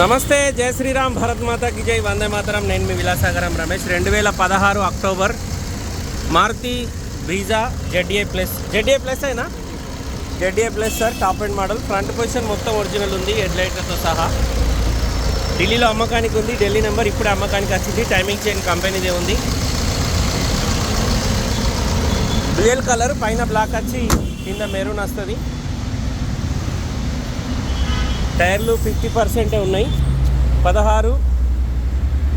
నమస్తే జై శ్రీరామ్ భరత్ మాతాకి జై వందే మాతరం. నేను మీ విలాసాగరం రమేష్. రెండు వేల పదహారు October Maruti Brezza ZA plus. ZA plus అయినా ZA plus sir top and model. Front position మొత్తం ఒరిజినల్ ఉంది హెడ్లైట్లతో సహా. ఢిల్లీలో అమ్మకానికి ఉంది ఢిల్లీ నెంబర్ ఇప్పుడు అమ్మకానికి వచ్చింది. టైమింగ్ చైన్ కంపెనీదే ఉంది. డ్యూయల్ కలర్ పైన బ్లాక్ వచ్చి కింద మెరూన్ వస్తుంది. టైర్లు ఫిఫ్టీ పర్సెంటే ఉన్నాయి. పదహారు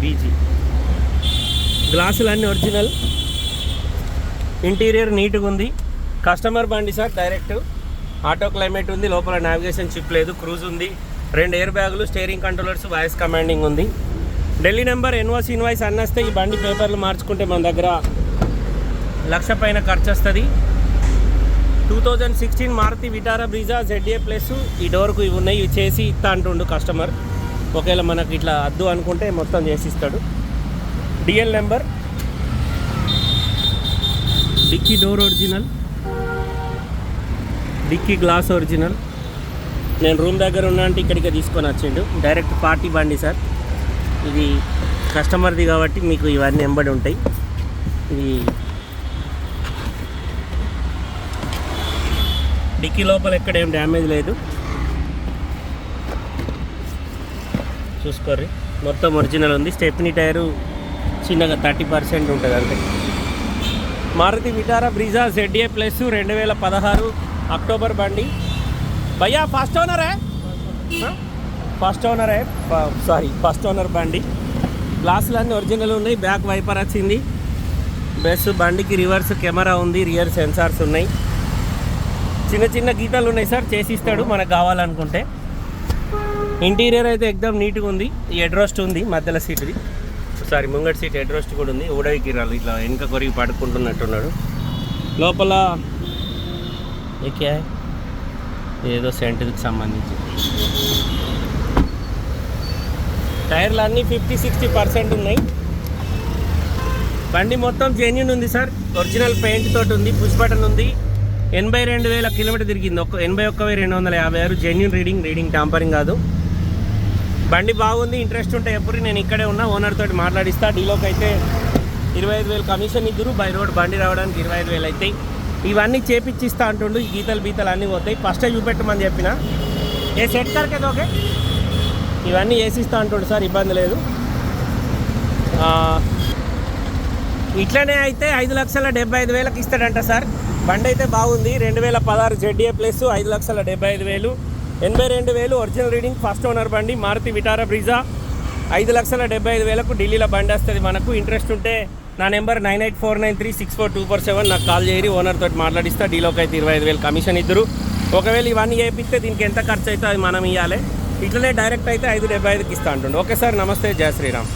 బీజీ. గ్లాసులు అన్నీ ఒరిజినల్. ఇంటీరియర్ నీట్గా ఉంది. కస్టమర్ బండి సార్ డైరెక్ట్. ఆటో క్లైమేట్ ఉంది. లోపల నావిగేషన్ చిప్ లేదు. క్రూజ్ ఉంది. రెండు ఎయిర్ బ్యాగులు స్టీరింగ్ కంట్రోలర్స్ వాయిస్ కమాండింగ్ ఉంది. ఢిల్లీ నెంబర్ ఎన్వాస్ ఇన్వాయిస్ అన్నస్తే ఈ బండి పేపర్లు మార్చుకుంటే మన దగ్గర లక్ష పైన ఖర్చు వస్తుంది two thousand sixteen Maruti Vitara Brezza ZA plus ఈ డోర్కు ఇవి ఉన్నాయి ఇవి చేసి ఇస్తా అంటుండు కస్టమర్ ఒకవేళ మనకి ఇట్లా అద్దు అనుకుంటే మొత్తం చేసి ఇస్తాడు. DL number dicky door original dicky glass original నేను రూమ్ దగ్గర ఉన్నా అంటే ఇక్కడికి తీసుకొని వచ్చిండు. డైరెక్ట్ పార్టీ బండి సార్. ఇది కస్టమర్ది కాబట్టి మీకు ఇవన్నీ ఎంబడి ఉంటాయి. ఇది డిక్కీ లోపల ఎక్కడ ఏం డ్యామేజ్ లేదు. చూసుకోర్రి. మొత్తం ఒరిజినల్ ఉంది. స్టెప్నీ టైరు చిన్నగా థర్టీ పర్సెంట్ ఉంటుంది అంతే. Maruti Vitara Brezza Z A plus రెండు వేల పదహారు అక్టోబర్ బండి. భయ్యా ఫస్ట్ ఓనరే ఫస్ట్ ఓనరే సారీ ఫస్ట్ ఓనర్ బండి. గ్లాసులన్నీ ఒరిజినల్ ఉన్నాయి. బ్యాక్ వైపర్ వచ్చింది. బెస్ బండికి రివర్స్ కెమెరా ఉంది. రియర్ సెన్సార్స్ ఉన్నాయి. చిన్న చిన్న గీతాలు ఉన్నాయి సార్ చేసిస్తాడు మనకు కావాలనుకుంటే. ఇంటీరియర్ అయితే ఎక్దమ్ నీట్గా ఉంది ఈ ఉంది మధ్యలో సీట్ది సారీ ముంగటి సీట్ హెడ్రోస్ట్ కూడా ఉంది ఊడవికి రాళ్ళు ఇట్లా వెనుక కొరికి పడుకుంటున్నట్టున్నాడు. లోపల ఏకే ఏదో సెంట్కి సంబంధించి. టైర్లు అన్నీ ఫిఫ్టీ సిక్స్టీ పర్సెంట్ ఉన్నాయి. బండి మొత్తం జెన్యున్ ఉంది సార్ ఒరిజినల్ పెయింట్ తోటి ఉంది పుష్ బటన్ ఉంది. ఎనభై రెండు వేల కిలోమీటర్ తిరిగింది. ఒక్క ఎనభై ఒక్క వెయ్యి రెండు వందల యాభై ఆరు జెన్యున్ రీడింగ్ రీడింగ్ టాంపరింగ్ కాదు. బండి బాగుంది ఇంట్రెస్ట్ ఉంటే ఎప్పుడు నేను ఇక్కడే ఉన్నా ఓనర్ తోటి మాట్లాడిస్తా. డీలోకి అయితే ఇరవై ఐదు వేలు కమిషన్ ఇద్దరు. బై రోడ్ బండి రావడానికి ఇరవై ఐదు వేలు అవుతాయి ఇవన్నీ చేపిచ్చిస్తా అంటుండు. గీతలు బీతలు అన్నీ పోతాయి. ఫస్ట్ చూపెట్టమని చెప్పిన. ఏ సెట్ కరకేది ఓకే ఇవన్నీ వేసిస్తా అంటుండు సార్ ఇబ్బంది లేదు. ఇట్లనే అయితే ఐదు లక్షల డెబ్బై ఐదు వేలకు ఇస్తాడంట సార్. బండి అయితే బాగుంది. రెండు వేల పదహారు జెడ్ఏ ప్లస్ ఐదు లక్షల డెబ్బై ఐదు వేలు. ఎనభై రెండు వేలు ఒరిజినల్ రీడింగ్ ఫస్ట్ ఓనర్ బండి మారుతి విటారా బ్రిజా. ఐదు లక్షల డెబ్బై ఐదు వేలకు ఢిల్లీలో బండి వస్తుంది మనకు. ఇంట్రెస్ట్ ఉంటే నా number nine eight four nine three six four two four seven. నాకు కాల్ చేయరి ఓనర్ తోటి మాట్లాడిస్తా. డీలోకి అయితే ఇరవై ఐదు వేలు కమిషన్ ఇద్దరు. ఒకవేళ ఇవన్నీ చేపిస్తే దీనికి ఎంత ఖర్చు అయితే అది మనం ఇవ్వాలి ఇట్లనే డైరెక్ట్ అయితే ఐదు డెబ్బై ఐదుకి ఇస్తా అంటుండే. ఓకే సార్ నమస్తే. జయ శ్రీరామ్.